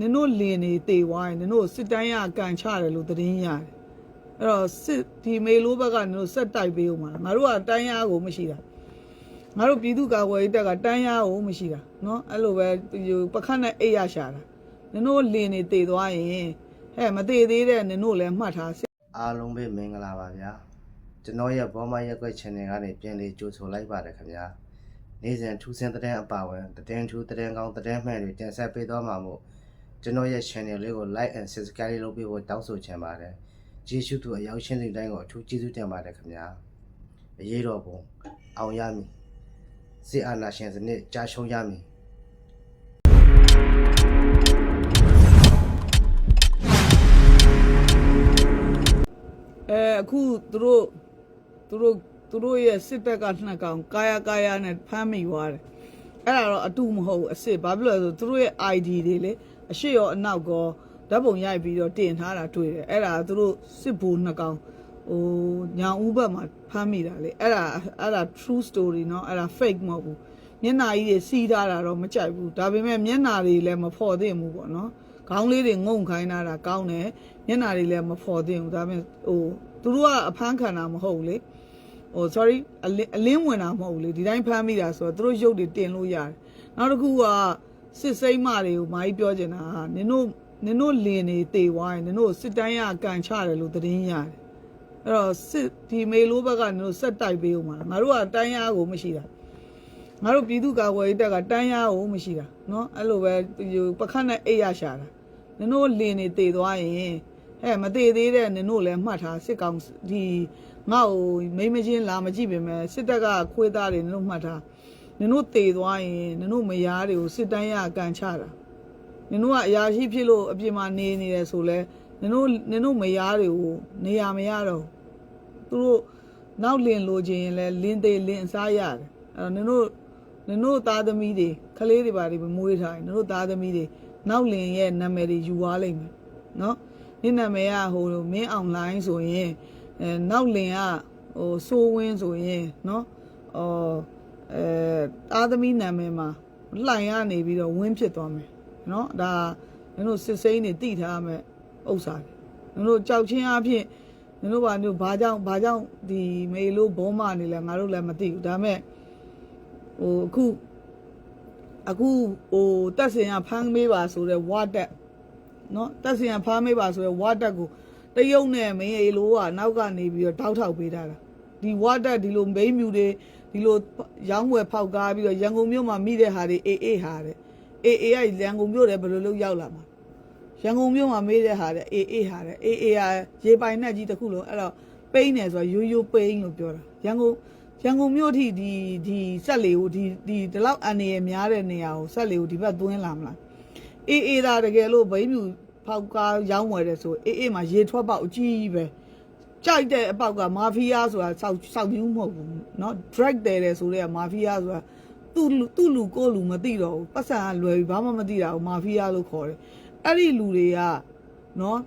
နင်တို့လင်းနေတေဝိုင်းနင်တို့စစ်တိုင်းရကန်ချတယ်လို့သတင်းရတယ်အဲ့တော့စစ်ဒီမေလိုဘက်ကနင်တို့ဆက်တိုက်ပေးဦးမှာလားငါတို့ကတိုင်းရကိုမရှိတာငါတို့ပြည်သူ့ကာကွယ်ရေးတပ်ကတိုင်းရကိုမရှိတာเนาะအဲ့လိုပဲဟိုပခတ်နဲ့အိတ်ရရှာတာနင်တို့လင်းနေတေသွားရင်ဟဲ့မတေသေးတဲ့နင်တို့လည်းမှတ်ထားစစ် အားလုံးပဲမင်္ဂလာပါဗျာကျွန်တော်ရဲ့ဘောမရက်ွက် channel ကနေပြန်လေးကြိုဆိုလိုက်ပါတယ်ခင်ဗျာနေ့စဉ်ထူးဆန်းတဲ့အပါဝင်သတင်းထူးသတင်းကောင်းသတင်းမှန်တွေတင်ဆက်ပေးသွားမှာမို့ ကျွန်တော်ရဲ့ channel လေးကို like and subscribe လုပ်ပေးဖို့တောင်းဆိုချင်ပါတယ်ကျေးဇူးတူအရောက်ရှင်းတဲ့တိုင်းကိုအထူးကျေးဇူးတင်ပါတယ်ခင်ဗျာအရေးတော်ပုံအောင်ရမည်စစ်အာဏာရှင်စနစ်ကြာရှုံးရမည်အဲအခုသူတို့သူတို့သူတို့ရဲ့စစ်တပ်ကနှစ်ကောင်ကာယကာယနဲ့ဖမ်းမိသွားတယ်အဲ့ဒါတော့အတူမဟုတ်ဘူးအစ်စ်ဘာဖြစ်လို့လဲဆိုသူတို့ရဲ့ ID တွေလေ အရှိရောအနောက်ကောဓာတ်ပုံရိုက်ပြီးတော့တင်ထားတာတွေ့တယ်အဲ့ဒါသူတို့စစ်ဘူနှစ်ကောင်ဟိုညာဦးဘက်မှာဖမ်းမိတာလေအဲ့ဒါအဲ့ဒါ true story เนาะအဲ့ဒါ fake မဟုတ်ဘူးမျက်နှာကြီးတွေစီးထားတာတော့မကြိုက်ဘူးဒါပေမဲ့မျက်နှာတွေလည်းမဖော်သင့်ဘူးပေါ့နော်ခေါင်းလေးတွေငုံခိုင်းတာတာကောင်းတယ်မျက်နှာတွေလည်းမဖော်သင့်ဘူးဒါပေမဲ့ဟိုသူတို့ကအဖမ်းခံတာမဟုတ်ဘူးလေဟို sorry အလင်းအလင်းဝင်တာမဟုတ်ဘူးလေဒီတိုင်းဖမ်းမိတာဆိုတော့သူတို့ရုပ်တွေတင်လို့ရတယ်နောက်တစ်ခုက စစ်စိမ့်မတွေကိုမာကြီးပြောချင်တာကနင်တို့နင်တို့လင်းနေတေဝိုင်းနင်တို့စစ်တိုင်းရကန်ချတယ်လို့သတင်းရတယ်အဲ့တော့စစ်ဒီမေလိုဘက်ကနင်တို့ဆက်တိုက်ပေးဦးမှာလားငါတို့ကတိုင်းရကိုမရှိတာ ငါတို့ပြည်သူ့ကာကွယ်ရေးတပ်ကတန်းရကိုမရှိတာเนาะအဲ့လိုပဲဟိုပခတ်နဲ့အိတ်ရရှာတာနင်တို့လင်းနေတေသွားရင်ဟဲ့မတေသေးတဲ့နင်တို့လည်းမှတ်ထားစစ်ကောင်ဒီငါ့ကိုမိမချင်းလာမကြည့်ပေမဲ့စစ်တပ်ကခွေးသားတွေနင်တို့မှတ်ထား နင်တို့တေသွားရင်နင်တို့မယားတွေကိုစစ်တန်းရကန်ချတာနင်တို့ကအရာရှိဖြစ်လို့အပြင်မှာနေနေတယ်ဆိုလဲနင်တို့နင်တို့မယားတွေကိုနေရမရတော့ဘူးသူတို့နောက်လင်လိုချင်ရင်လဲလင်းသေးလင်းအစားရတယ်အဲ့တော့နင်တို့နင်တို့သားသမီးတွေခလေးတွေပါတွေမမွေးထားရင်နင်တို့သားသမီးတွေနောက်လင်ရဲ့နာမည်တွေယူသွားလိမ့်မယ်နော်နင့်နာမည်ကဟိုမင်းအောင်လိုင်းဆိုရင်အဲနောက်လင်ကဟိုစိုးဝင်းဆိုရင်နော်အော် အဲသားသမီးနာမည်မှာလှိုင်ရနေပြီးတော့ဝင်းဖြစ်သွားမယ်နော်ဒါနင်တို့စစ်စိမ်းတွေတိထားမယ်ဥစ္စာတွေနင်တို့ကြောက်ချင်းအဖြစ်နင်တို့ဘာနင်တို့ဘာကြောင့်ဘာကြောင့်ဒီမေလို့ဘောမနေလဲငါတို့လည်းမသိဘူးဒါပေမဲ့ဟိုအခုအခုဟိုတက်စင်ကဖမ်းမေးပါဆိုတဲ့ဝါတက်နော်တက်စင်ကဖမ်းမေးပါဆိုတဲ့ဝါတက်ကိုတရုတ်နဲ့မင်းအေလိုကနောက်ကနေပြီးတော့တောက်ထောက်ပေးထားတာဒီဝါတက်ဒီလိုမိန်းမြူတွေ ဒီလိုရောင်းဝယ်ဖောက်ကားပြီးတော့ရန်ကုန်မြို့မှာမိတဲ့ဟာတွေအေးအေးဟာတဲ့အေးအေးကရန်ကုန်မြို့တယ်ဘယ်လိုလုပ်ရောက်လာမှာရန်ကုန်မြို့မှာမေးတဲ့ဟာတဲ့အေးအေးဟာတဲ့အေးအေးဟာရေပိုင်နဲ့ကြီးတစ်ခုလုံးအဲ့တော့ပိန်းတယ်ဆိုတော့ရိုးရိုးပိန်းလို့ပြောတာရန်ကုန်ရန်ကုန်မြို့ထိဒီဒီဆက်လေကိုဒီဒီဒီလောက်အန်ရများတဲ့နေရာကိုဆက်လေကိုဒီဘက်သွင်းလာမလားအေးအေးဒါတကယ်လို့ဘိန်းမြူဖောက်ကားရောင်းဝယ်တယ်ဆိုအေးအေးမှာရေထွက်ပေါက်အကြီးကြီးပဲ ကြိုက်တဲ့အပေါက်ကမာဖီးယားဆိုတာစောက်စောက်ပြူးမဟုတ်ဘူးเนาะ drag တယ်တယ်ဆိုတဲ့မာဖီးယားဆိုတာသူ့လူသူ့လူကိုယ့်လူမသိတော့ဘူးပတ်စံကလွယ်ပြီးဘာမှမသိတာကိုမာဖီးယားလို့ခေါ်တယ်အဲ့ဒီလူတွေကเนาะ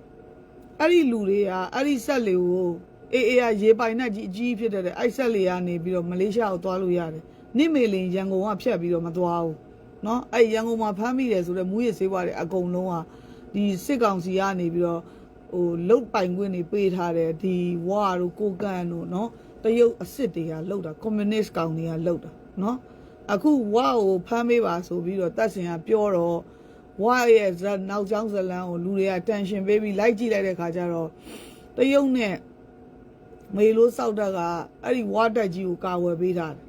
အဲ့ဒီလူတွေကအဲ့ဒီဆက်လေကိုအေးအေးကရေပိုင်နဲ့ကြီးအကြီးဖြစ်တဲ့အဲ့ဆက်လေကနေပြီးတော့မလေးရှားကိုသွားလို့ရတယ်နိမေလင်ရန်ကုန်ကဖြတ်ပြီးတော့မသွားဘူးเนาะအဲ့ရန်ကုန်မှာဖမ်းမိတယ်ဆိုတော့မူရစ်ဆေးဝါးတွေအကုန်လုံးကဒီစစ်ကောင်စီကနေပြီးတော့ ဟိုလုတ်ပိုင်ခွင့်တွေပေးထားတယ်ဒီဝါတို့ကိုကန့်တို့နော်တရုတ်အစ်စ်တွေကလုတ်တာကွန်မြူနစ်ကောင်တွေကလုတ်တာနော်အခုဝါကိုဖမ်းပေးပါဆိုပြီးတော့တပ်စင်ကပြောတော့ဝါရဲ့ဇက်နောက်ကျောင်းဇလန်ကိုလူတွေကတန်ရှင်ပေးပြီးလိုက်ကြည့်လိုက်တဲ့ခါကျတော့တရုတ်နဲ့မေလို့စောက်တက်ကအဲ့ဒီဝါတက်ကြီးကိုကာဝယ်ပေးထားတယ်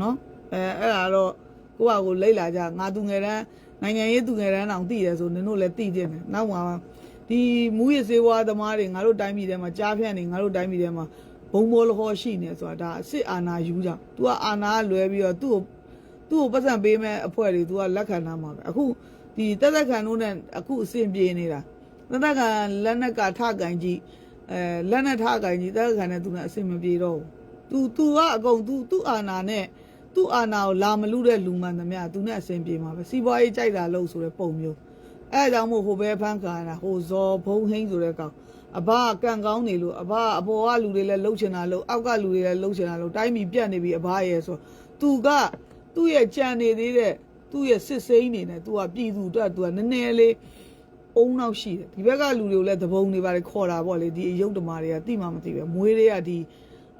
နော်အဲအဲ့ဒါတော့ကိုယ့်ဟာကိုလိတ်လာကြငါသူငယ်တန်းနိုင်ငံရေးသူငယ်တန်းတောင်တည်တယ်ဆိုနင်တို့လည်းတည်တယ်နောက်မှာ ဒီမူရစေဝါသမားတွေငါတို့တိုင်းပြည်ထဲမှာကြားဖြန့်နေငါတို့တိုင်းပြည်ထဲမှာဘုံဘောလခေါ်ရှိနေဆိုတာဒါအစ်စ်အာနာယူကြ။ तू ကအာနာကလွဲပြီးတော့သူ့ကို သူ့ကိုပတ်စံပေးမဲ့အဖွဲ့တွေ तू ကလက်ခံထားမှာပဲအခုဒီတက်သက်ခံတို့နဲ့အခုအဆင်ပြေနေတာတက်သက်ခံလက်နက်ကထကန်ကြီးအဲလက်နက်ထကန်ကြီးတက်သက်ခံနဲ့ तू နဲ့အဆင်မပြေတော့ဘူး तू तू ကအကုန် तू သူ့အာနာနဲ့သူ့အာနာကိုလာမလူတဲ့လူမှန်သမျှ तू နဲ့အဆင်ပြေမှာပဲစီးပွားရေးကြိုက်တာလို့ဆိုတဲ့ပုံမျိုး အဲ့ကြောင့်မို့ဟိုဘဲဖန်းခံရတာဟိုဇော်ဘုံဟင်းဆိုတဲ့ကောင်အဘကံကောင်းနေလို့အဘအပေါ်ကလူတွေလည်းလှုပ်ချင်တာလို့အောက်ကလူတွေလည်းလှုပ်ချင်တာလို့တိုင်းပြည်ပြတ်နေပြီအဘရဲ့ဆိုသူကသူ့ရဲ့ကြံနေသေးတဲ့သူ့ရဲ့စစ်စိမ့်နေနဲ့သူကပြည်သူအတွက်သူကနည်းနည်းလေးအုံနောက်ရှိတယ်ဒီဘက်ကလူတွေကိုလည်းသဘုံတွေပါလေခေါ်တာပေါ့လေဒီရုပ်ဓမာတွေကတိမှမသိပဲမွေးတွေကဒီ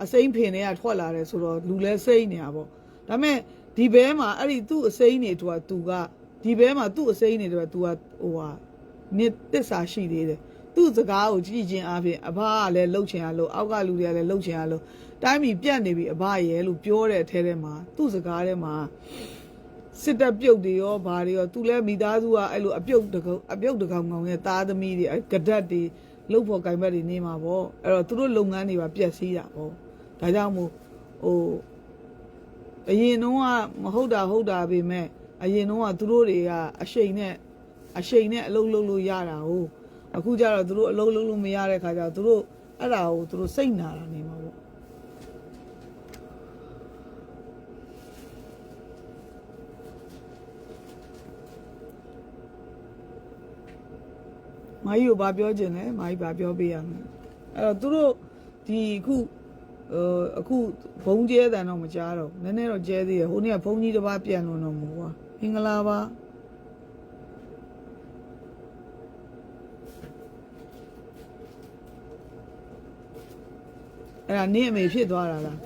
အစိမ့်ဖင်တွေကထွက်လာတယ်ဆိုတော့လူလည်းစိမ့်နေတာပေါ့ဒါပေမဲ့ဒီဘဲမှာအဲ့ဒီသူ့အစိမ့်တွေသူကသူက ဒီဘဲမှာသူ့အစိမ့်တွေတူက तू ကဟိုဟာနစ်တစ္ဆာရှိသေးတယ်သူ့စကားကိုကြည့်ချင်းအားဖြင့်အဘကလည်းလှုပ်ချင်ရလို့အောက်ကလူတွေကလည်းလှုပ်ချင်ရလို့တိုင်းပြည်ပြတ်နေပြီအဘရဲ့လို့ပြောတဲ့အထဲထဲမှာသူ့စကားထဲမှာစစ်တပ်ပြုတ်တွေရောဘာတွေရောသူလဲမိသားစုကအဲ့လိုအပြုတ်တကုံအပြုတ်တကောင်ကောင်ရဲ့သားသမီးတွေအဲ့ကဒတ်တွေလုတ်ဖို့ကင်ဘက်တွေနေမှာပေါ့အဲ့တော့သူတို့လုပ်ငန်းတွေပါပြက်စီးတာပေါ့ဒါကြောင့်မို့ဟိုအရင်တော့ကမဟုတ်တာဟုတ်တာပဲမဲ့ အရင်တော့ကသူတို့တွေကအရှိန်နဲ့အရှိန်နဲ့အလုပ်လုပ်လို့ရတာဟုတ်အခုကျတော့သူတို့အလုပ်လုပ်လို့မရတဲ့ခါကျတော့သူတို့အဲ့ဒါကိုသူတို့စိတ်နာတာနေမှာပေါ့မာကြီးကိုဘာပြောခြင်းလဲမာကြီးဘာပြောပေးရမလဲအဲ့တော့သူတို့ဒီအခုဟိုအခုဘုံကျဲတန်တော့မကြားတော့ဘူးနည်းနည်းတော့ကျဲသေးရဟိုနေ့ကဘုံကြီးတစ်ပါးပြန်လို့တော့မဟုတ်ပါ မင်္ဂလာပါအဲ့ဒါနင့်အမေဖြစ်သွားတာလား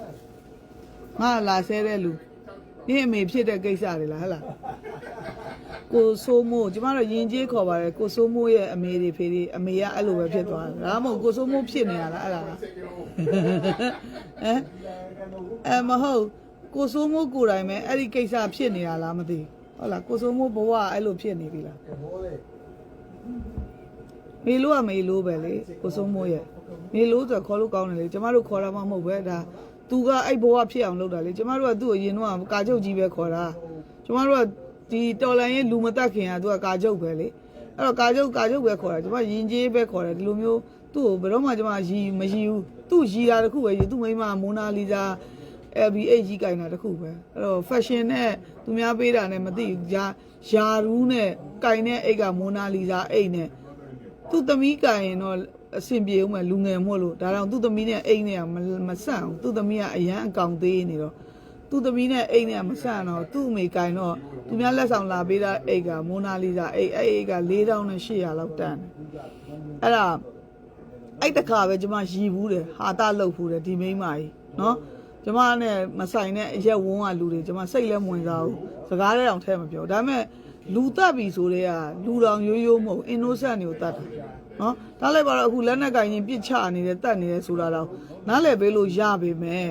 ငါလာဆဲတဲ့လူနင့်အမေဖြစ်တဲ့ကိစ္စတွေလားဟဟလားကိုစိုးမိုးကျမတို့ယဉ်ကျေးခေါ်ပါတယ်ကိုစိုးမိုးရဲ့အမေတွေဖေတွေအမေကအဲ့လိုပဲဖြစ်သွားတယ်ဒါမှမဟုတ်ကိုစိုးမိုးဖြစ်နေရလားအဲ့ဒါလားဟမ်အဲမဟုတ်ကိုစိုးမိုးကိုယ်တိုင်ပဲအဲ့ဒီကိစ္စဖြစ်နေတာလားမသိဘူး ဟုတ်လားကိုစိုးမိုးဘဝအဲ့လိုဖြစ်နေပြီလားမေလို့ကမေလို့ပဲလေကိုစိုးမိုးရဲ့မေလို့ဆိုခေါ်လို့ကောင်းတယ်လေကျမတို့ခေါ်တာမှမဟုတ်ပဲဒါသူကအဲ့ဘဝဖြစ်အောင်လုပ်တာလေကျမတို့ကသူ့ကိုရင်တော့ကာချုပ်ကြီးပဲခေါ်တာကျမတို့ကဒီတော်လန်ရဲ့လူမတက်ခင်ကသူကကာချုပ်ပဲလေအဲ့တော့ကာချုပ်ကာချုပ်ပဲခေါ်တာကျွန်မယင်ကျေးပဲခေါ်တယ်ဒီလိုမျိုးသူ့ကိုဘယ်တော့မှကျွန်မရီမရီဘူးသူ့ရီတာတစ်ခုပဲရီသူ့မိန်းမမိုနာလီဇာ LBH ကြီးကင်တာတစ်ခုပဲအဲ့တော့ fashion နဲ့သူများပေးတာနဲ့မသိဘူးယာယာရူးနဲ့ကင်တဲ့အိတ်ကမိုနာလီဇာအိတ်နဲ့သူ့သမီးကင်ရင်တော့အဆင်ပြေဦးမယ်လူငယ်မို့လို့ဒါတော့သူ့သမီးနဲ့အိတ်နဲ့ကမမဆန့်ဘူးသူ့သမီးကအရန်အကောင်သေးနေတော့သူ့သမီးနဲ့အိမ်နဲ့မဆန့်တော့သူ့အမေကင်တော့သူများလက်ဆောင်လာပေးတာအိတ်ကမိုနာလီဇာအိတ်အဲ့အိတ်က4800လောက်တန်တယ်အဲ့ဒါအဲ့တခါပဲကျမရီဘူးတယ်ဟာတာလုတ်ဘူးတယ်ဒီမိန်းမကြီးနော် ကျမနဲ့မဆိုင်တဲ့အရက်ဝန်းကလူတွေကျမစိတ်လည်းမဝင်စားဘူးစကားလည်းတောင်ထဲမပြောဒါပေမဲ့လူတက်ပြီဆိုတဲ့ကလူတော်ရိုးရိုးမဟုတ် innocent တွေကိုတတ်တာနော်ဒါလည်းပါတော့အခုလက်နက်ကင်ချင်းပြစ်ချနေတယ်တတ်နေတယ်ဆိုတာတော့နားလည်ပေးလို့ရပေမဲ့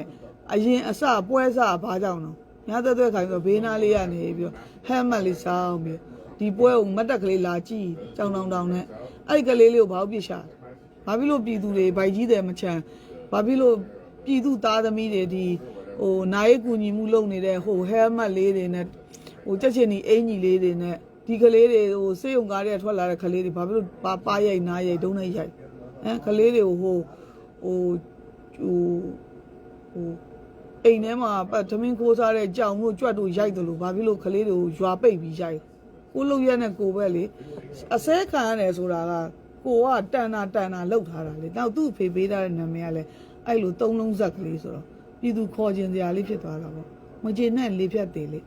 အရင်အစပွဲစားဘာကြောင့်တော့ညသက်သက်ခိုင်ဆိုဘေးနားလေးရနေပြီးဟဲမက်လေးစောင်းပြီးဒီပွဲကိုမတ်တက်ကလေးလာကြည့်ကြောင်တောင်တောင်နဲ့အဲ့ဒီကလေးလေးကိုဘာလို့ပြစ်ရှာဘာဖြစ်လို့ပြည်သူတွေဗိုက်ကြီးတယ်မချမ်းဘာဖြစ်လို့ ပြည်သူသားသမီးတွေဒီဟိုနာရေးကူညီမှုလုပ်နေတဲ့ဟိုဟဲမက်လေးတွေနဲ့ဟိုချက်ချင်းဒီအင်ကြီးလေးတွေနဲ့ဒီကလေးတွေဟိုစေးုံကားတွေထွက်လာတဲ့ကလေးတွေဘာဖြစ်လို့ပါပါရိုက်နားရိုက်တုံးနဲ့ရိုက်အဲကလေးတွေကိုဟိုဟိုဟိုဟိုအိမ်ထဲမှာပတ်သမင်းခိုးစားတဲ့ကြောင်တို့ကြွက်တို့ရိုက်တယ်လို့ဘာဖြစ်လို့ကလေးတွေကိုရွာပိတ်ပြီးရိုက်ကိုလုံရက်နဲ့ကိုပဲလေအစဲခံရတယ်ဆိုတာက ကိုကတန်တာတန်တာလောက်ထားတာလေနောက်သူ့ဖေပေးထားတဲ့နာမည်ကလည်းအဲ့လိုသုံးလုံးဇက်ကလေးဆိုတော့ပြည်သူခေါ်ခြင်းစရာလေးဖြစ်သွားတာပေါ့မကျေနဲ့လေးဖြတ်သေးလေ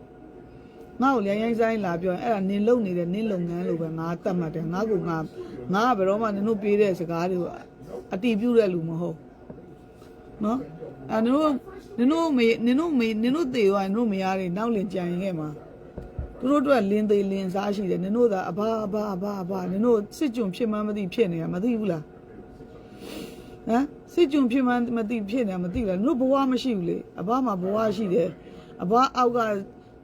ငါ့ကိုလျိုင်းရိုင်းဆိုင်လာပြောရင်အဲ့ဒါနင်လုံနေတဲ့နင်လုပ်ငန်းလို့ပဲငါတတ်မှတ်တယ်ငါကငါငါကဘယ်တော့မှနင်တို့ပေးတဲ့စကားတွေကိုအတီးပြုတ်တဲ့လူမဟုတ်နော်အဲနင်တို့နင်တို့မေနင်တို့မေနင်တို့တေသွားနင်တို့မရတွေနောက်လင်ကြံရင်ခဲ့မှာ သူတို့အတွက်လင်းသေးလင်းစားရှိတယ်နင်တို့သာအဘအဘအဘအဘနင်တို့စစ်ကြုံဖြစ်မှန်းမသိဖြစ်နေတာမသိဘူးလားဟမ်စစ်ကြုံဖြစ်မှန်းမသိဖြစ်နေတာမသိဘူးလားနင်တို့ဘဝမရှိဘူးလေအဘမှာဘဝရှိတယ်အဘအောက်က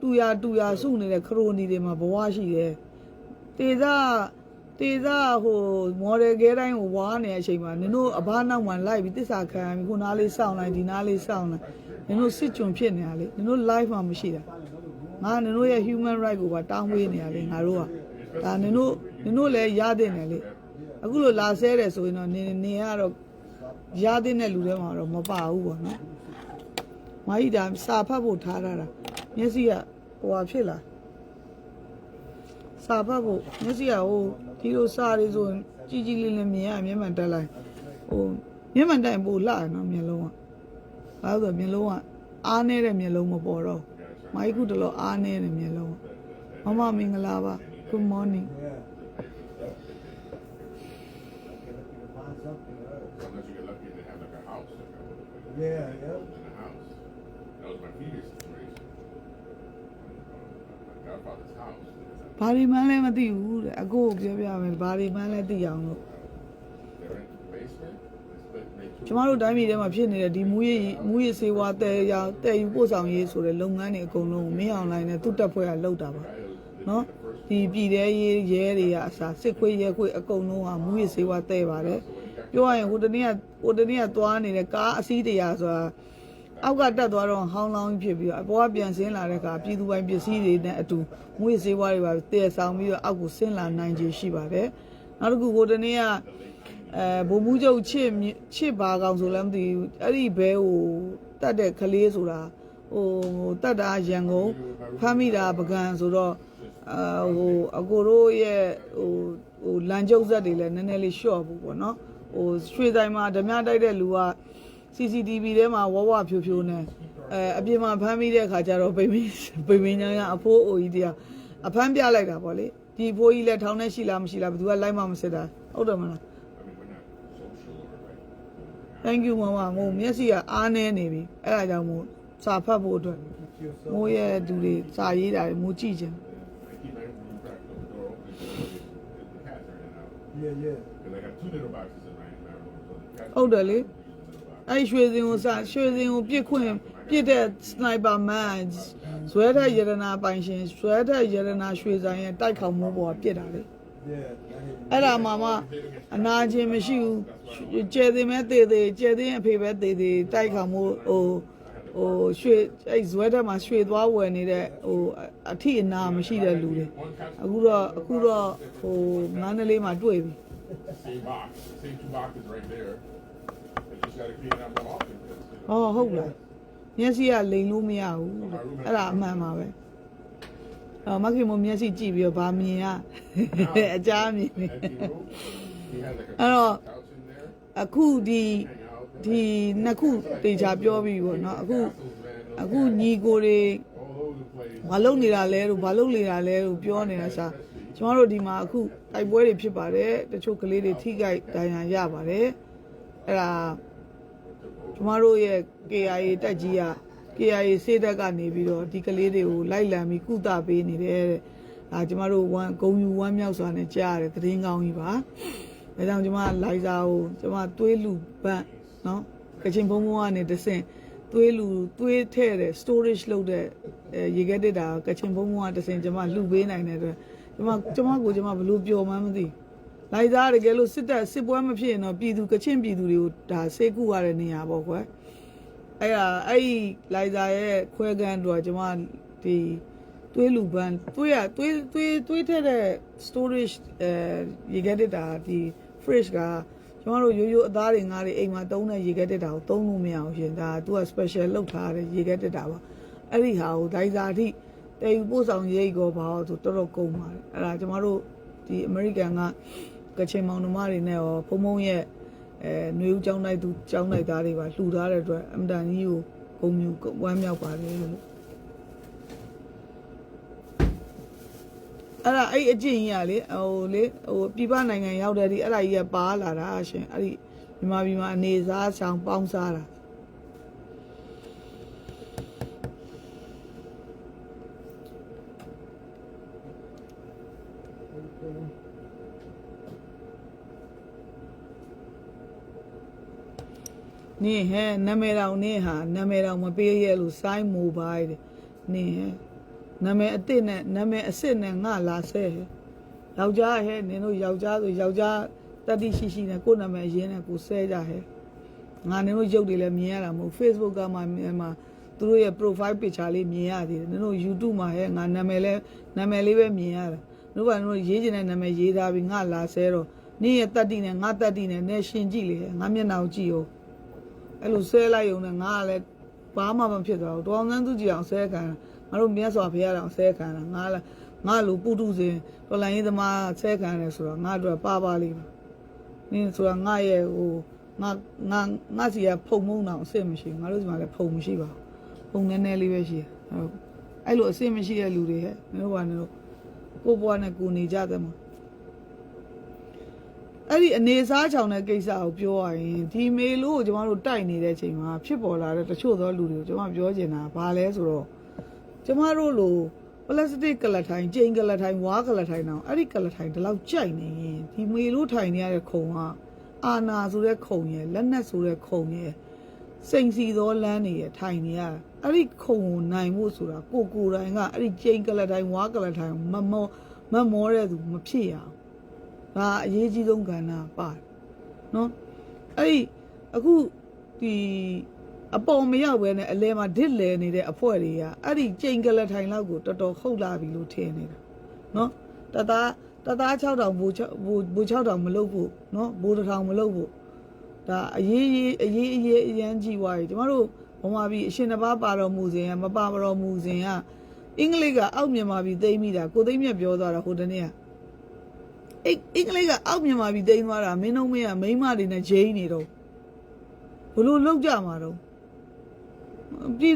တူရတူရစုနေတဲ့ခရိုနီတွေမှာဘဝရှိတယ်တေသာတေသာဟိုမော်ဒယ်ကဲတိုင်းကိုဝါနေတဲ့အချိန်မှာနင်တို့အဘနောက်မှာလိုက်ပြီးတစ္ဆာခံပြီးခုနားလေးစောင့်လိုက်ဒီနားလေးစောင့်လိုက်နင်တို့စစ်ကြုံဖြစ်နေတာလေနင်တို့ live မှာမရှိတာ ငါနင်တို့ရဲ့ human right ကိုပါတောင်းဝေးနေရလေငါတို့ကဒါနင်တို့နင်တို့လည်းရတဲ့နယ်လေအခုလိုလာဆဲတယ်ဆိုရင်တော့နင်နင်ကတော့ရတဲ့နယ်လူတွေမှာတော့မပါဘူးပေါ့နော်မာကြီးဒါစာဖတ်ဖို့ထားရတာမျက်စိကဟိုဟာဖြစ်လာစာဖတ်ဖို့မျက်စိကဟိုဒီလိုစာတွေဆိုရင်ကြီးကြီးလေးလေးမြင်ရမျက်မှန်တက်လိုက်ဟိုမျက်မှန်တိုင်ပို့လှရနော်မျက်လုံးကဘာလို့လဲမျက်လုံးကအားနေတဲ့မျက်လုံးမပေါ်တော့ မိုက်ခုတလို့အားနေတဲ့မျက်လုံးကမမမင်္ဂလာပါ good morning Unless you get lucky and they have like a house. Like a, Yeah, yeah. In a house. That was my previous situation. My godfather's house. ဘာဒီမှန်းလည်းမသိဘူးတဲ့အကိုကိုပြောပြမယ်ဘာဒီမှန်းလည်းသိအောင်လို့ They're in the basement. They split, made two. ကျမတို့တိုင်းပြည်ထဲမှာဖြစ်နေတဲ့ဒီမူရည်မူရည်စေဝါတဲရောင်တဲယူပို့ဆောင်ရေးဆိုတဲ့လုပ်ငန်းတွေအကုန်လုံးကိုမင်းအောင်လိုင်းနဲ့သူ့တက်ဖွဲ့ကလုပ်တာပါနော်ဒီပြည်ထဲရေးရဲတွေကအစားစစ်ခွေးရဲခွေးအကုန်လုံးကမူရည်စေဝါတဲပါတယ်ပြောရရင်ဟိုတနေ့ကဟိုတနေ့ကသွားနေတဲ့ကားအစီးတရာဆိုတာအောက်ကတက်သွားတော့ဟောင်းလောင်းဖြစ်ပြီးတော့အပေါ်ကပြန်ဆင်းလာတဲ့အခါပြည်သူပိုင်းပစ္စည်းတွေနဲ့အတူမူရည်စေဝါတွေပါတည်ဆောင်ပြီးတော့အောက်ကိုဆင်းလာနိုင်ခြေရှိပါတယ်နောက်တစ်ခုဟိုတနေ့က အဲဘုံမှုချုပ်ချစ်မြချစ်ပါကောင်ဆိုလည်းမသိဘူးအဲ့ဒီဘဲကိုတတ်တဲ့ကလေးဆိုတာဟိုတတ်တာရန်ကုန်ဖမ်းမိတာပကံဆိုတော့အာဟိုအကိုတို့ရဲ့ဟိုဟိုလန်ကျုပ်ဇက်တွေလည်းနည်းနည်းလေးရှော့ဘူးပေါ့နော်ဟိုရွှေဆိုင်မှာဓမြတိုက်တဲ့လူက CCTV ထဲမှာဝဝဖြိုဖြိုနဲ့အဲအပြင်မှာဖမ်းမိတဲ့ခါကျတော့ဗိမင်းဗိမင်းညာကအဖိုးအိုကြီးတရားအဖမ်းပြလိုက်တာပေါ့လေဒီဖိုးကြီးလည်းထောင်ထဲရှိလားမရှိလားဘယ်သူကလိုက်မှမစစ်တာဟုတ်တယ်မလား thank you မမမို့မျက်စိကအားနေနေပြီအဲ့ဒါကြောင့်မို့စာဖတ်ဖို့အတွက်မိုးရဲ့သူတွေစာရေးတာတွေမိုးကြည့်ချင် I keep my room cracked, the door open so the cats are in and out. Yeah, yeah. Because I got two little boxes in my, in my room. So the cats ဟုတ်တယ်လေ use the little box. အဲ့ရွှေစင်ကိုစာရွှေစင်ကိုပြစ်ခွင့်ပြစ်တဲ့စနိုက်ပါမန်ဇွဲထက်ရတနာပိုင်ရှင်ဇွဲထက်ရတနာရွှေဆိုင်ရဲ့တိုက်ခေါင်မှုပေါ်ကပြစ်တာလေ Yeah. အဲ့ဒါမှမှအနာချင်းမရှိဘူးကျဲသိမဲ့သေးသေးကျဲသိရင်အဖေပဲသေးသေးတိုက်ခေါင်မှုဟိုဟိုရွှေအဲ့ဇွဲထက်မှာရွှေသွားဝယ်နေတဲ့ဟိုအထိအနာမရှိတဲ့လူတွေ One cat's အခုတော့အခုတော့ဟိုမန္တလေးမှာတွေ့ပြီ same box, same two boxes right there. I just gotta clean them all off. because, you ဟော know, ဟုတ်လားမျက်စိကလိန်လို့မရဘူးတဲ့အဲ့ဒါအမှန်ပါပဲ အော်မခင်မမျက်စိကြည့်ပြီးတော့ဗာမြင်ရအကြမ်းမြင်နေ empty room. He had like a အဲ့တော့ couch in there. အခုဒီဒီနှစ်ခုတေချာပြောပြီးပေါ့နော်အခု Castles, man. Those အခု cats, ညီကိုတွေ all over the place. ဘာလုပ်နေတာလဲလို့ဘာလုပ်နေတာလဲလို့ပြောနေတာစားကျမတို့ဒီမှာအခုတိုက်ပွဲတွေဖြစ်ပါတယ်တချို့ကလေးတွေထိခိုက်ဒဏ်ရာရပါတယ်အဲ့ဒါကျမတို့ရဲ့ KIA တက်ကြီးက KIA စေးတက်ကနေပြီးတော့ဒီကလေးတွေကိုလိုက်လံပြီးကုသပေးနေတယ်တဲ့ဒါကျမတို့ဝမ်းဂုံယူဝမ်းမြောက်စွာနဲ့ကြားရတယ်သတင်းကောင်းကြီးပါဒါကြောင့်ကျမလိုက်စာကိုကျမတွေးလူပန့်နော်ကချင်ဘုံဘုံကနေတဆင့်တွေးလူတွေးထဲ့တဲ့ storage လုပ်တဲ့အဲရေခဲတစ်တာကချင်ဘုံဘုံကတဆင့်ကျမလှူပေးနိုင်တဲ့အတွက်ကျမကျမကိုကျမဘယ်လိုပျော်မှန်းမသိလိုက်သားတကယ်လို့စစ်တပ်စစ်ပွဲမဖြစ်ရင်တော့ပြည်သူကချင်ပြည်သူတွေကိုဒါစေကူရတဲ့နေရာပေါ့ကွယ် အဲ့ဒါအဲ့ဒီလိုက်စာရဲ့ခွဲကန်းတော့ကျွန်မဒီတွေးလူပန်းတွေးရတွေးတွေးတွေးထက်တဲ့ storage အဲရေခဲတက်တာဒီ fridge ကကျွန်တော်တို့ရိုးရိုးအသားတွေငါးတွေအိမ်မှာတုံးတဲ့ရေခဲတက်တာကိုတုံးလို့မရအောင်ရှင်ဒါသူက special လုပ်ထားတဲ့ရေခဲတက်တာပါအဲ့ဒီဟာကိုဒိုင်စာအထိတည်ယူပို့ဆောင်ရိတ်ကောပါတော့ဆိုတော်တော်ကုန်ပါတယ်အဲ့ဒါကျွန်တော်တို့ဒီ American ကကချင်မောင်နှမတွေနဲ့ရောဖုံဖုံရဲ့ အဲຫນွေဦးကျောင်းတိုက်သူကျောင်းတိုက်သားတွေပါလှူထားတဲ့အတွက်အမတန်ကြီးကိုဂုံမြူဝမ်းမြောက်ပါတယ်လို့အဲ့ဒါအဲ့အကျင့်ကြီးကလေဟိုလေဟိုပြည်ပနိုင်ငံရောက်တဲ့ဒီအဲ့ဒါကြီးကပါလာတာရှင်အဲ့ဒီမြန်မာပြည်မှာအနေစားဆောင်ပေါင်းစားတာ နင်းဟဲ့နာမည်တော်နင်းဟာနာမည်တော်မပေးရလို့စိုင်းမိုဘိုင်းတဲ့နင်းဟဲ့နာမည်အစ်စ်နဲ့နာမည်အစ်စ်နဲ့ငါလာဆဲဟဲ့ယောက်ျားဟဲ့နင်တို့ယောက်ျားဆိုယောက်ျားတတိရှိရှိနဲ့ကိုယ်နာမည်အရင်နဲ့ကိုဆဲကြဟဲ့ငါနင်တို့ရုပ်တွေလည်းမြင်ရတာမဟုတ် Facebook ကမှမြင်မှာသူတို့ရဲ့ profile picture လေးမြင်ရသေးတယ်နင်တို့ YouTube မှာဟဲ့ငါနာမည်လဲနာမည်လေးပဲမြင်ရတာတို့ကနင်တို့ရေးချင်တဲ့နာမည်ရေးထားပြီးငါလာဆဲတော့နင့်ရဲ့တတိနဲ့ငါတတိနဲ့နဲ့ရှင်ကြည့်လေဟဲ့ငါမျက်နှာကိုကြည့်အောင် အဲ့လိုဆဲလိုက်ုံနဲ့ငါကလည်းဘာမှမဖြစ်သွားဘူးတောင်ဆန်းသူကြီးအောင်ဆဲခံတာငါတို့မြတ်စွာဘုရားတော်ဆဲခံတာငါလည်းငါလိုပုထုဇဉ်တော်လိုင်းရေးသမားဆဲခံတယ်ဆိုတော့ငါတို့ကပါပါလိမ့်မယ်နင်းဆိုတာငါရဲ့ဟိုငါငါငါစီကဖုံမုံတော့အစ်မရှိဘူးငါတို့စီမှာလည်းဖုံမရှိပါဘူးဖုံနည်းနည်းလေးပဲရှိတယ်ဟုတ်အဲ့လိုအစ်မရှိတဲ့လူတွေဟဲ့မင်းတို့ကလည်းကိုဘွားနဲ့ကိုနေကြတယ်မှာ အဲ့ဒီအနေစားချောင်တဲ့ကိစ္စကိုပြောရရင်ဒီမေလို့ကိုကျမတို့တိုက်နေတဲ့အချိန်မှာဖြစ်ပေါ်လာတဲ့တချို့သောလူတွေကိုကျမပြောချင်တာဘာလဲဆိုတော့ကျမတို့လိုပလတ်စတစ်ကလထိုင်ကျိန်ကလထိုင်ဝါကလထိုင်တော့အဲ့ဒီကလထိုင်ဒီလောက်ကြိုက်နေရင်ဒီမေလို့ထိုင်နေရတဲ့ခုံကအာနာဆိုတဲ့ခုံရယ်လက်နက်ဆိုတဲ့ခုံရယ်စိန်စီသောလမ်းနေရယ်ထိုင်နေရတာအဲ့ဒီခုံကိုနိုင်ဖို့ဆိုတာကိုကိုယ်တိုင်ကအဲ့ဒီကျိန်ကလထိုင်ဝါကလထိုင်ကိုမမောမမောတဲ့သူမဖြစ်ရအောင် ဒါအရေးကြီးဆုံးကဏ္ဍပါတယ်နော်အဲ့ဒီအခုဒီအပေါ်မရောက်ဘဲနဲ့အလဲမှာဒစ်လဲနေတဲ့အဖွဲ့တွေကအဲ့ဒီကျိန်ကလထိုင်လောက်ကိုတော်တော်ဟုတ်လာပြီလို့ထင်နေတာနော်တသားတသား6000ဘူဘူဘူ6000မလုပ်ဖို့နော်ဘူ1000မလုပ်ဖို့ဒါအရေးရေးအရေးအရေးအရန်ကြီးသွားပြီကျမတို့ဘုံမာပြီအရှင်တစ်ပါးပါတော်မူစဉ်ကမပါတော်မူစဉ်ကအင်္ဂလိပ်ကအောက်မြန်မာပြည်သိမ့်မိတာကိုသိမ့်မြတ်ပြောသွားတာဟိုတနေ့က အင်အင်္ဂလိပ်ကအောက်မြန်မာပြည်တိန်းသွားတာမင်းတို့မင်းကမိန်းမတွေနဲ့ဂျိန်းနေတော့ဘလို့လောက်ကြမှာတော့ဒီ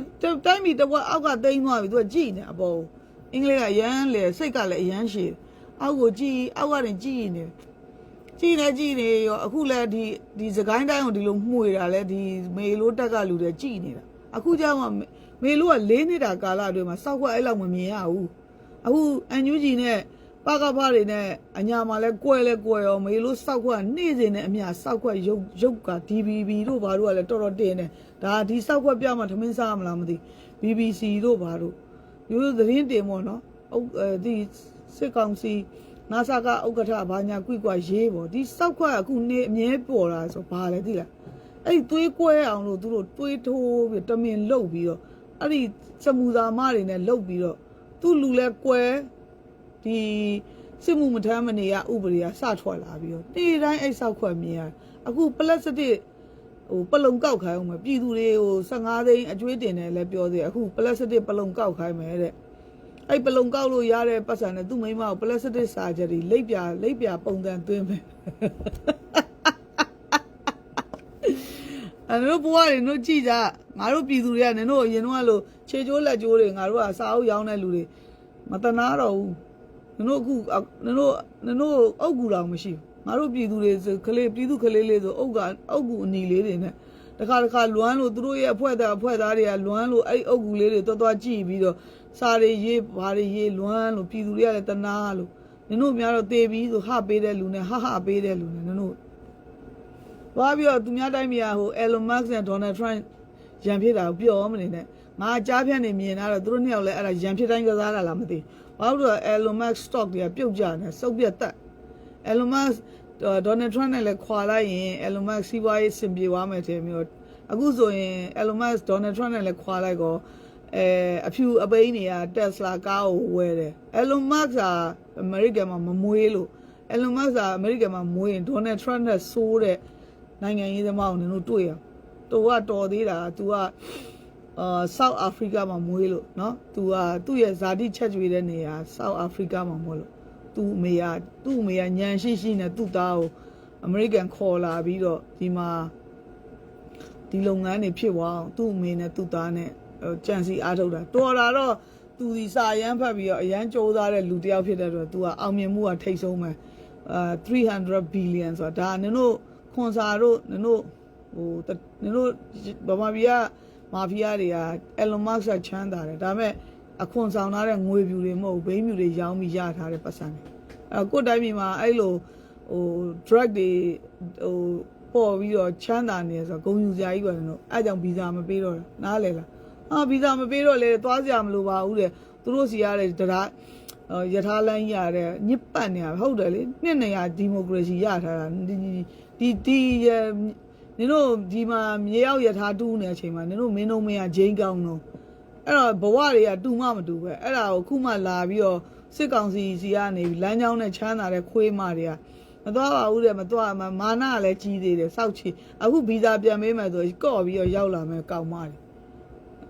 တိုင်းပြည်တစ်ဝက်အောက်ကတိန်းသွားပြီသူကကြည်နေအပေါ်အင်္ဂလိပ်ကရမ်းလေစိတ်ကလည်းအရမ်းရှည်အောက်ကိုကြည်အောက်ကနေကြည်နေကြည်နေကြည်နေရောအခုလည်းဒီဒီစကိုင်းတိုင်းကိုဒီလိုမှုရတာလဲဒီမေလိုတက်ကလူတွေကြည်နေတာအခုကြောင့်မေလိုက၄နှစ်တာကာလအတွင်းမှာစောက်ခွက်အဲ့လောက်မမြင်ရဘူးအခုအန်ယူဂျီနဲ့ ပကဖတွေနဲ့အညာမှာလဲကွဲလဲကွဲရောမေလို့စောက်ခွက်နေ့စဉ်နဲ့အမျှစောက်ခွက်ရုပ်ရုပ်က DBB တို့ဘာတို့ကလည်းတော်တော်တင်းတယ်ဒါဒီစောက်ခွက်ပြမှထမင်းစားမလားမသိ BBC တို့ဘာတို့ရိုးရိုးသတင်းတင်ပေါ့နော်အုပ်အဲဒီစစ်ကောင်စီနာဆာကဥက္ကဋ္ဌဘာညာကွိကွာရေးပေါ့ဒီစောက်ခွက်အခုနေအမြဲပေါ်လာဆိုဘာလဲသိလားအဲ့ဒီသွေးကွဲအောင်လို့သူတို့သွေးထိုးပြီးတမင်လုတ်ပြီးတော့အဲ့ဒီစမူသာမတွေနဲ့လုတ်ပြီးတော့သူ့လူလဲကွဲ ဒီစစ်မှုမထမ်းမနေရဥပဒေကစထွက်လာပြီးတော့တေတိုင်းအိတ်ဆောက်ခွက်မြင်ရအခုပလက်စတစ်ဟိုပလုံကောက်ခိုင်းအောင်မယ်ပြည်သူတွေဟို15သိန်းအကျွေးတင်တယ်လည်းပြောသေးတယ်အခုပလက်စတစ်ပလုံကောက်ခိုင်းမယ်တဲ့အဲ့ပလုံကောက်လို့ရတဲ့ပတ်စံနဲ့သူ့မိန်းမကိုပလက်စတစ်စာဂျရီလိပ်ပြလိပ်ပြပုံစံသွင်းမယ်အဲ့တို့ဘွားတွေတို့ကြည့်ကြငါတို့ပြည်သူတွေကနင်တို့အရင်တော့လို့ခြေကျိုးလက်ကျိုးတွေငါတို့ကစာအုပ်ရောင်းတဲ့လူတွေမတနာတော့ဘူး နင်တို့အခုနင်တို့နင်တို့အုတ်ကူတော်မရှိဘူးငါတို့ပြည်သူတွေဆိုကလေးပြည်သူကလေးလေးဆိုအုတ်ကအုတ်ကူအနီလေးတွေနဲ့တခါတခါလွမ်းလို့သူတို့ရဲ့အဖွဲ့သားအဖွဲ့သားတွေကလွမ်းလို့အဲ့အုတ်ကူလေးတွေတွတ်တွတ်ကြည့်ပြီးတော့စားတွေရေးဘာတွေရေးလွမ်းလို့ပြည်သူတွေကလည်းတနာလို့နင်တို့များတော့တေးပြီးဆိုဟပေးတဲ့လူနဲ့ဟဟပေးတဲ့လူနဲ့နင်တို့သွားပြီးတော့သူများတိုင်းပြည်ဟို Elon Musk နဲ့ Donald Trump ရန်ဖြစ်တာကိုပြောမနေနဲ့ငါကြားဖြတ်နေမြင်လာတော့သူတို့နှစ်ယောက်လည်းအဲ့ဒါရန်ဖြစ်တိုင်းကစားတာလားမသိဘူး ဘာလို့လဲ Elon Musk stock တွေကပြုတ်ကျနေစုပ်ပြတ်တက် Elon Musk ဒေါ်နယ်ထရန့်နဲ့လည်းခွာလိုက်ရင် Elon Musk စီးပွားရေးစင်ပြေသွားမယ်ထင်ပြီးတော့အခုဆိုရင် Elon Musk ဒေါ်နယ်ထရန့်နဲ့လည်းခွာလိုက်တော့အဲအဖြူအပိန်းတွေက Tesla ကားကိုဝယ်တယ် Elon Musk ကအမေရိကန်မှာမမွေးလို့ Elon Musk ကအမေရိကန်မှာမွေးရင်ဒေါ်နယ်ထရန့်နဲ့ဆိုးတဲ့နိုင်ငံရေးသမားကိုနင်တို့တွေ့ရတူကတော်သေးတာ तू က အာ South Africa မှာမွေးလို့เนาะ तू ကသူ့ရဲ့ဇာတိချက်ကျွေတဲ့နေရာ South Africa မှာမွေးလို့သူ့အမေကသူ့အမေကညံရှိရှိနဲ့သူ့သားကိုအမေရိကန်ခေါ်လာပြီးတော့ဒီမှာဒီလုပ်ငန်းတွေဖြစ်သွားအောင်သူ့အမေနဲ့သူ့သားနဲ့ဟိုကြံစီအားထုတ်တာတော်တာတော့သူဒီစာရမ်းဖတ်ပြီးတော့အရန်ကြိုးစားတဲ့လူတစ်ယောက်ဖြစ်တဲ့အတွက် तू ကအောင်မြင်မှုကထိတ်ဆုံးပဲအာ300 billion ဆိုတာဒါနင်တို့ခွန်စာတို့နင်တို့ဟိုတနင်တို့ဗမာပြည်က မာဖီးယားတွေက Elon Musk ကချမ်းသာတယ်ဒါပေမဲ့အခွန်ဆောင်ထားတဲ့ငွေပြူတွေမဟုတ်ဘူးဘိန်းပြူတွေရောင်းပြီးရထားတဲ့ပတ်စံတွေအဲကိုယ့်တိုင်းပြည်မှာအဲ့လိုဟို drug တွေဟိုပေါ်ပြီးတော့ချမ်းသာနေရဆိုတော့ဂုံယူစရာကြီးပဲနင်တို့အဲကြောင့်ဗီဇာမပေးတော့တာနားလေလားအာဗီဇာမပေးတော့လေသွားစရာမလိုပါဘူးတဲ့သူတို့စီရတဲ့တရားအော်ယထာလန်းရတဲ့ညစ်ပတ်နေရဟုတ်တယ်လေနှစ်နေရဒီမိုကရေစီရထားတာဒီဒီဒီ နင်တို့ဒီမှာမြေရောက်ယထာတူးနေတဲ့အချိန်မှာနင်တို့မင်းတို့မရဂျိန်းကောင်းတော့အဲ့တော့ဘဝတွေကတူမှမတူပဲအဲ့ဒါကိုခုမှလာပြီးတော့စစ်ကောင်စီစီကနေလမ်းကြောင်းနဲ့ချမ်းသာတဲ့ခွေးမတွေကမသွားပါဘူးတဲ့မသွားမှမာနကလည်းကြီးသေးတယ်စောက်ချီအခုဗီဇာပြန်ပေးမယ်ဆိုကော့ပြီးတော့ရောက်လာမယ်ကောက်မတယ်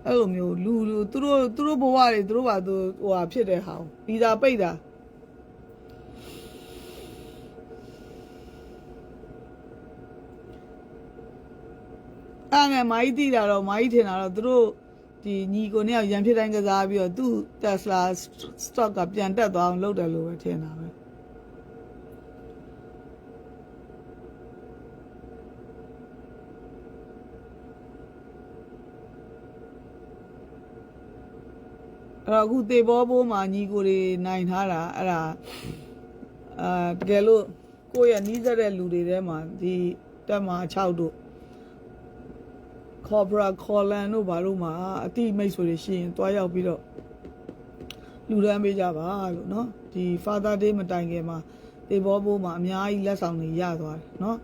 အဲ့လိုမျိုးလူလူသူတို့သူတို့ဘဝတွေသူတို့ဘာသူဟိုဟာဖြစ်တဲ့ဟာကိုဗီဇာပိတ်တာ ဒါငယ်မာကြီးတိတာတော့မာကြီးထင်တာတော့သူတို့ဒီညီကိုနဲ့ရံဖြစ်တိုင်းကစားပြီးတော့သူ့ Tesla stock ကပြန်တက်သွားအောင်လုပ်တယ်လို့ပဲထင်တာပဲအဲ့တော့အခုသေဘောပိုးမှာညီကိုတွေနိုင်ထားတာအဲ့ဒါအာတကယ်လို့ကိုယ့်ရဲ့နီးစပ်တဲ့လူတွေထဲမှာဒီတက်မှာ6တို့ Cobra Collan တို့ဘာလို့မှာအတိမိတ်ဆွေတွေရှိရင်တွားရောက်ပြီးတော့လူရမ်းပေးကြပါလို့เนาะဒီ Father Day မတိုင်ခင်မှာတေဘောဘိုးမှာအများကြီးလက်ဆောင်တွေရသွားတယ်เนาะ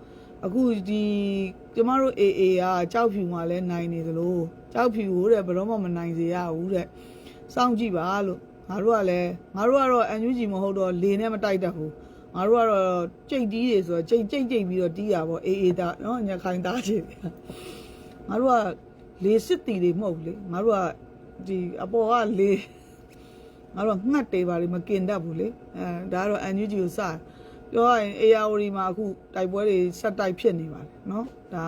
အခုဒီကျမတို့ AA ကကြောက်ဖြူမှာလဲနိုင်နေသလိုကြောက်ဖြူကိုတဲ့ဘယ်တော့မှမနိုင်စေရဘူးတဲ့စောင့်ကြည့်ပါလို့ငါတို့ကလည်းငါတို့ကတော့ NUG မဟုတ်တော့လေနဲ့မတိုက်တတ်ဘူးငါတို့ကတော့ကြိတ်တီးတွေဆိုတော့ကြိတ်ကြိတ်ကြိတ်ပြီးတော့တီးရပါ AA တာเนาะညခိုင်သားချ င်တယ် ငါတို့ကလေစစ်တီတွေမဟုတ်ဘူးလေငါတို့ကဒီအပေါ်ကလေငါတို့ကငှက်တွေပါလေမกินတတ်ဘူးလေအဲဒါကတော့ NUG ကိုစပြောရရင် ARD မှာအခုတိုက်ပွဲတွေဆက်တိုက်ဖြစ်နေပါတယ်เนาะဒါ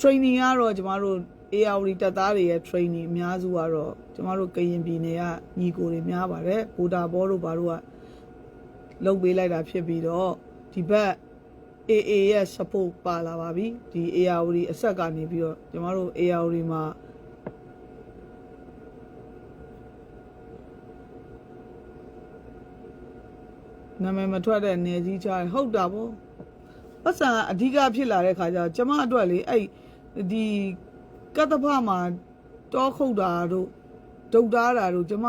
training ကတော့ကျမတို့ ARD တပ်သားတွေရဲ့ training အများစုကတော့ကျမတို့ကရင်ပြည်နယ်ကညီကိုတွေများပါတယ်ဘူတာဘောတို့ဘာတို့ကလုတ်ပေးလိုက်တာဖြစ်ပြီးတော့ဒီဘက် AA ရဲ့ support ပါလာပါပြီဒီ ARD အဆက်ကနေပြီးတော့ကျမတို့ ARD မှာနာမည်မထွက်တဲ့နေကြီးချားဟုတ်တာဗောပတ်စံအဓိကဖြစ်လာတဲ့ခါကျတော့ကျမအတွက်လေအဲ့ဒီကတ္တဖမှာတောခုတ်တာတို့ဒုတ်တားတာတို့ကျမ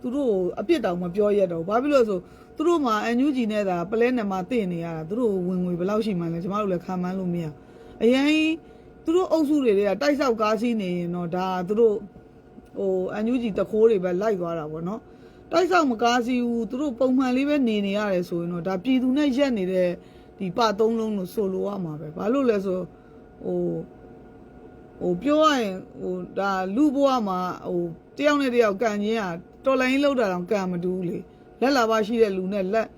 သူတို့ကိုအပြစ်တောင်မပြောရတော့ဘူးဘာဖြစ်လို့လဲဆို သူတို့မှာ NUG နဲ့တာပလဲနယ်မှာတင့်နေရတာသူတို့ဝင်ငွေဘယ်လောက်ရှိမှန်းလဲကျမတို့လည်းခံမှန်းလို့မရအရင်သူတို့အုပ်စုတွေကတိုက်ဆောက်ကားစီးနေရင်တော့ဒါသူတို့ဟို NUG တခိုးတွေပဲလိုက်သွားတာပေါ့နော်တိုက်ဆောင်မကားစီဘူးသူတို့ပုံမှန်လေးပဲနေနေရတယ်ဆိုရင်တော့ဒါပြည်သူနဲ့ရက်နေတဲ့ဒီပသုံးလုံးလို့ဆိုလိုရမှာပဲဘာလို့လဲဆိုဟိုဟိုပြောရရင်ဟိုဒါလူဘဝမှာဟိုတယောက်နဲ့တယောက်ကန်ချင်းอ่ะတော်လိုင်းလောက်တာတော့ကန်မတူဘူးလေ လက်လာပါရှိတဲ့လူနဲ့လက်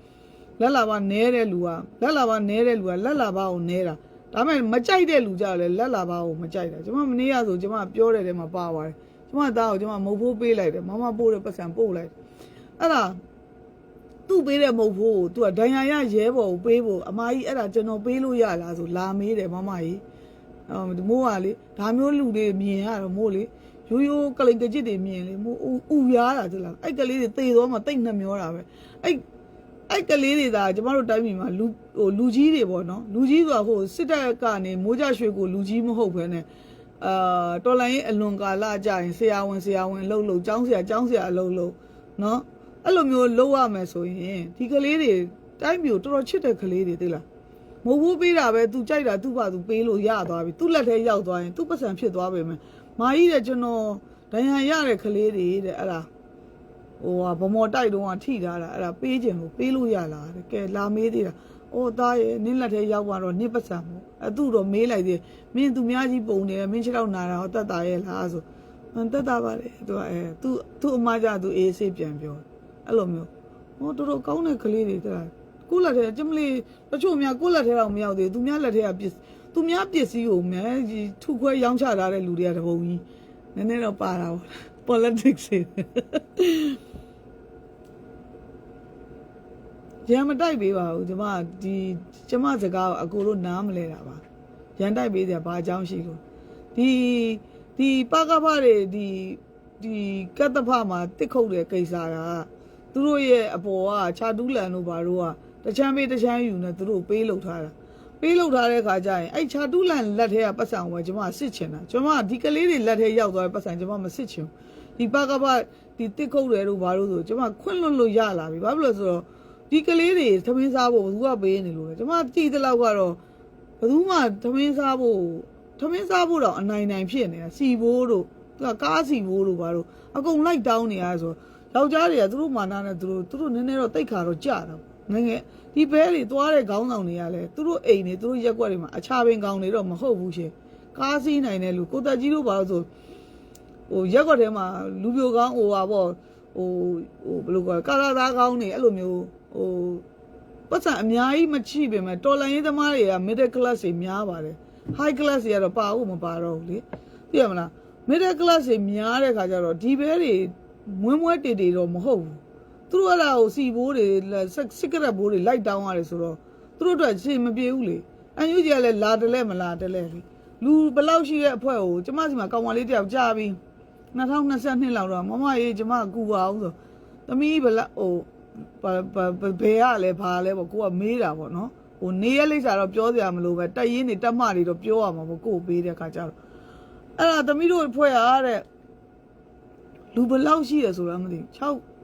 လက်လာပါနဲတဲ့လူကလက်လာပါနဲတဲ့လူကလက်လာပါကိုနဲတာဒါပေမဲ့မကြိုက်တဲ့လူကြတယ်လက်လာပါကိုမကြိုက်တာကျွန်မမနေ့ကဆိုကျွန်မပြောတဲ့တဲမှာပါသွားတယ်ကျွန်မသားကိုကျွန်မမုတ်ဖိုးပေးလိုက်တယ်မမပို့တဲ့ပတ်စံပို့လိုက်တယ်အဲ့ဒါသူ့ပေးတဲ့မဟုတ်ဘူးသူကဒဏ်ရာရရဲဘော်ကိုပေးဖို့အမကြီးအဲ့ဒါကျွန်တော်ပေးလို့ရလားဆိုလာမေးတယ်မမကြီးအော်မိုးကလေဒါမျိုးလူတွေမြင်ရတော့မိုးလေ ရိုးရိုးကလိန်ကကြစ်တွေမြင်လေမိုးဥရတာသလားအဲ့ကလေးတွေသေသွားမှတိတ်နှမျောတာပဲအဲ့အဲ့ကလေးတွေဒါကျမတို့တိုင်းပြည်မှာလူဟိုလူကြီးတွေပေါ့နော်လူကြီးဆိုတာဟိုစစ်တပ်ကနေမိုးကြရွှေကိုလူကြီးမဟုတ်ဘဲနဲ့အာတော်လိုင်းအလွန်ကာလကြာရင်ဆရာဝန်ဆရာဝန်လှုပ်လှုပ်ចောင်းဆရာចောင်းဆရာအလုပ်လုပ်နော်အဲ့လိုမျိုးလုပ်ရမယ်ဆိုရင်ဒီကလေးတွေတိုင်းမျိုးတော်တော်ချစ်တဲ့ကလေးတွေသိလား ငိုဘူးပေးတာပဲသူကြိုက်တာသူ့ဘာသူပေးလို့ရသွားပြီသူ့လက်ထဲရောက်သွားရင်သူ့ပတ်စံဖြစ်သွားပြီမယ်မာကြီးတဲ့ကျွန်တော်ဒဏ်ရာရတဲ့ကလေးတွေတဲ့အဲ့ဒါဟိုဟာဗမော်တိုက်တုန်းကထိထားတာအဲ့ဒါပေးခြင်းကိုပေးလို့ရလားတဲ့ကဲလာမေးသေးတာအိုးသားရဲ့နင်းလက်ထဲရောက်သွားတော့နင်းပတ်စံမို့အဲ့သူ့တော့မေးလိုက်သေးမင်းသူများကြီးပုံနေတယ်မင်းခြေထောက်နာတာဟောတတ်တာရဲ့လားဆိုတက်တာပါလေသူကအဲသူသူ့အမကြသူအေးဆေးပြန်ပြောအဲ့လိုမျိုးဟောတော်တော်ကောင်းတဲ့ကလေးတွေတက် ယ့်လက်ထဲကျမလေးတချို့များကိုယ့်လက်ထဲတော့မရောက်သေးဘူးသူများလက်ထဲကပစ္စသူများပစ္စည်းကိုမဲဒီထုခွဲရောင်းချထားတဲ့လူတွေကတပုံကြီးနည်းနည်းတော့ပါတာပေါ့ politics တွေရမ်းမတိုက်ပေးပါဘူးကျမဒီကျမစကားကိုအကိုတို့နားမလဲတာပါရန်တိုက်ပေးစရာဘာအကြောင်းရှိလို့ဒီဒီပကဖတွေဒီဒီကတ္တဖမှာတစ်ခုတ်တဲ့ကိစ္စကသူတို့ရဲ့အပေါ်ကခြာတူးလန်တို့ဘာတို့က တချမ်းပေးတချမ်းယူနေသူတို့ပေးလုပ်ထားတာပေးလုပ်ထားတဲ့ခါကျရင်အဲ့ခြာတူးလန်လက်ထဲကပတ်စံဝယ်ကျမစစ်ချင်တာကျမဒီကလေးတွေလက်ထဲရောက်သွားတဲ့ပတ်စံကျမမစစ်ချင်ဘူးဒီပကဖဒီတစ်ခုတ်တယ်တို့ဘာလို့ဆိုကျမခွင့်လွတ်လို့ရလာပြီဘာဖြစ်လို့လဲဆိုတော့ဒီကလေးတွေသမင်းစားဖို့ဘယ်သူကပေးနေလို့လဲကျွန်မကြည့်တဲ့လောက်ကတော့ဘယ်သူမှသမင်းစားဖို့သမင်းစားဖို့တော့အနိုင်နိုင်ဖြစ်နေတာစီဘိုးတို့သူကကားစီဘိုးတို့ဘာလို့အကုန်လိုက်တောင်းနေရဆိုယောက်ျားတွေကသူတို့မာနနဲ့သူတို့သူတို့နည်းနည်းတော့တိတ်ခါတော့ကြာတာ ငငယ်ဒီဘဲတွေသွားတဲ့ခေါင်းဆောင်တွေကလည်းသူတို့အိမ်တွေသူတို့ရက်ွက်တွေမှာအခြားပင်ကောင်းတွေတော့မဟုတ်ဘူးရှင်ကားစီးနိုင်တဲ့လူကိုတက်ကြီးတို့ဘာလို့ဆိုဟိုရက်ကွက်ထဲမှာလူပြိုကောင်းဟိုဟာပေါ့ဟိုဟိုဘယ်လိုခေါ်လဲကာလာသားကောင်းနေအဲ့လိုမျိုးဟိုပတ်စံအများကြီးမချိပေမဲ့တော်လန်ရေးသမားတွေက middle class တွေများပါတယ် high class တွေကတော့ပါဖို့မပါတော့ဘူးလေသိရမလားဟ middle class တွေများတဲ့ခါကျတော့ဒီဘဲတွေမွန်းမွဲတေတေတော့မဟုတ်ဘူး သူတို့အဲ့ဒါကိုစီဘိုးတွေစစ်ကရက်ဘိုးတွေလိုက်တောင်းရတယ်ဆိုတော့သူတို့အတွက်ရှင်းမပြေဘူးလေအန်ယူကြီးကလည်းလာတယ်လဲမလာတယ်လဲလေလူဘယ်လောက်ရှိတဲ့အဖွဲ့ကိုကျမစီမှာကောင်မလေးတယောက်ကြာပြီ2022လောက်တော့မမရေးကျမကူပါအောင်ဆိုသမီးဘယ်လောက်ဟိုဘယ်ဘယ်ရလဲဘာလဲပေါ့ကိုကမေးတာပေါ့နော်ဟိုနေရလိမ့်စာတော့ပြောစရာမလိုပဲတက်ရင်းနေတက်မှတွေတော့ပြောရမှာပေါ့ကိုကိုပေးတဲ့ခါကျတော့အဲ့ဒါသမီးတို့ဖွဲ့ရတဲ့လူဘယ်လောက်ရှိရဆိုတော့မသိဘူး6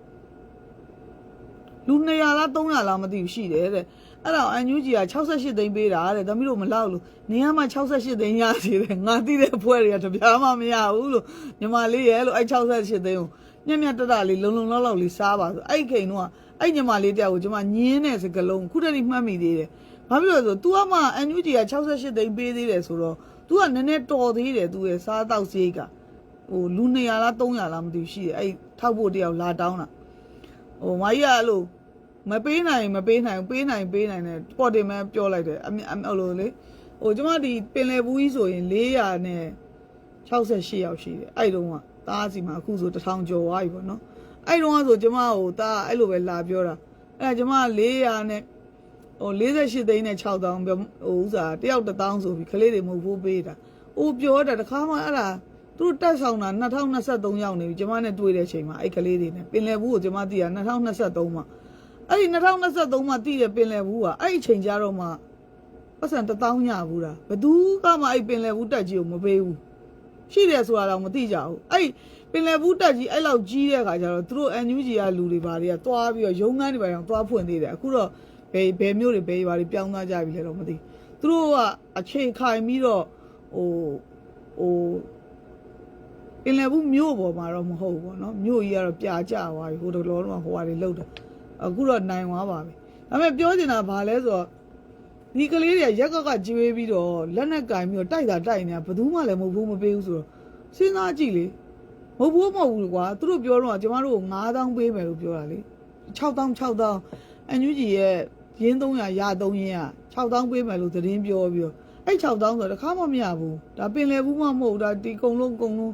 လူ200လား300လားမသိဘူးရှိတယ်တဲ့အဲ့တော့အန်ယူဂျီက68သိန်းပေးတာတဲ့သမီးတို့မလောက်လို့နေရမှာ68သိန်းရစီတယ်ငါသိတဲ့ဖွဲ့တွေကတပြားမှမရဘူးလို့ညီမလေးရဲ့လို့အဲ့68သိန်းကိုညံ့ညံ့တတလေးလုံလုံလောက်လောက်လေးစားပါဆိုအဲ့ခိန်တော့အဲ့ညီမလေးတယောက်ကိုကျွန်မညင်းတဲ့စကလုံးခုတည်းကမှတ်မိသေးတယ်ဘာဖြစ်လို့လဲဆို तू ကမှအန်ယူဂျီက68သိန်းပေးသေးတယ်ဆိုတော့ तू ကနည်းနည်းတော်သေးတယ် तू ရဲ့စားတော့စရိတ်ကဟိုလူ200လား300လားမသိဘူးရှိတယ်အဲ့ထောက်ဖို့တယောက်လာတောင်းတာ ဟိုမကြီးကအဲ့လိုမပေးနိုင်မပေးနိုင်ပေးနိုင်ပေးနိုင်တယ်ပေါ်တင်မဲပြောလိုက်တယ်အမြအအဲ့လိုလေဟိုကျမဒီပင်လယ်ဘူးကြီးဆိုရင်400နဲ့68ယောက်ရှိတယ်အဲ့တုန်းကတားစီမှာအခုဆို1000ကျော်သွားပြီပေါ့နော်အဲ့တုန်းကဆိုကျမဟိုတားအဲ့လိုပဲလာပြောတာအဲ့ဒါကျမ400နဲ့ဟို48သိန်းနဲ့6000ပြောဟိုဥစားတယောက်1000ဆိုပြီးခလေးတွေမဟုတ်ဘူးပေးတာ။အိုးပြောတာတခါမှအဲ့ဒါ သူတို့တက်ဆောင်တာ2023ရောက်နေပြီကျမနဲ့တွေ့တဲ့ချိန်မှာအဲ့ကလေးတွေနဲ့ပင်လယ်ဘူးကိုကျမသိတာ2023မှာအဲ့ဒီ2023မှာသိတဲ့ပင်လယ်ဘူးကအဲ့ဒီချိန်ကြတော့မှပတ်စံ1000ညဘူးတာဘသူကမှအဲ့ပင်လယ်ဘူးတက်ကြီးကိုမပေးဘူးရှိတယ်ဆိုတာတော့မသိကြဘူးအဲ့ပင်လယ်ဘူးတက်ကြီးအဲ့လောက်ကြီးတဲ့အခါကျတော့သူတို့ NUG ကလူတွေဘာတွေကတွားပြီးတော့ရုံငန်းတွေဘာတွေတွားဖွင့်သေးတယ်အခုတော့ဘယ်ဘယ်မျိုးတွေဘယ်ဘာတွေပြောင်းသွားကြပြီလဲတော့မသိသူတို့ကအခြေခိုင်ပြီးတော့ဟိုဟို ပင်လယ်ဘူးမြို့ပေါ်မှာတော့မဟုတ်ဘူးပေါ့နော်မြို့ကြီးကတော့ပြာကျသွားပြီဟိုတလောတော့ဟိုဟာတွေလောက်တာအခုတော့နိုင်သွားပါပြီဒါပေမဲ့ပြောချင်တာဘာလဲဆိုတော့ဒီကလေးတွေကရက်ကကကျွေးပြီးတော့လက်နဲ့ကင်ပြီးတော့တိုက်တာတိုက်နေတာဘယ်သူမှလည်းမဟုတ်ဘူးမပေးဘူးဆိုတော့စဉ်းစားကြည့်လေမဟုတ်ဘူးမဟုတ်ဘူးကွာသူတို့ပြောတော့ကျမတို့9000ပေးမယ်လို့ပြောတာလေ6000 6000အန်ယူဂျီရဲ့ရင်း300ရ3ရင်းက6000ပေးမယ်လို့သတင်းပြောပြီးတော့အဲ့6000ဆိုတော့တခါမှမရဘူးဒါပင်လယ်ဘူးမှမဟုတ်ဘူးဒါဒီကုံလုံးကုံလုံး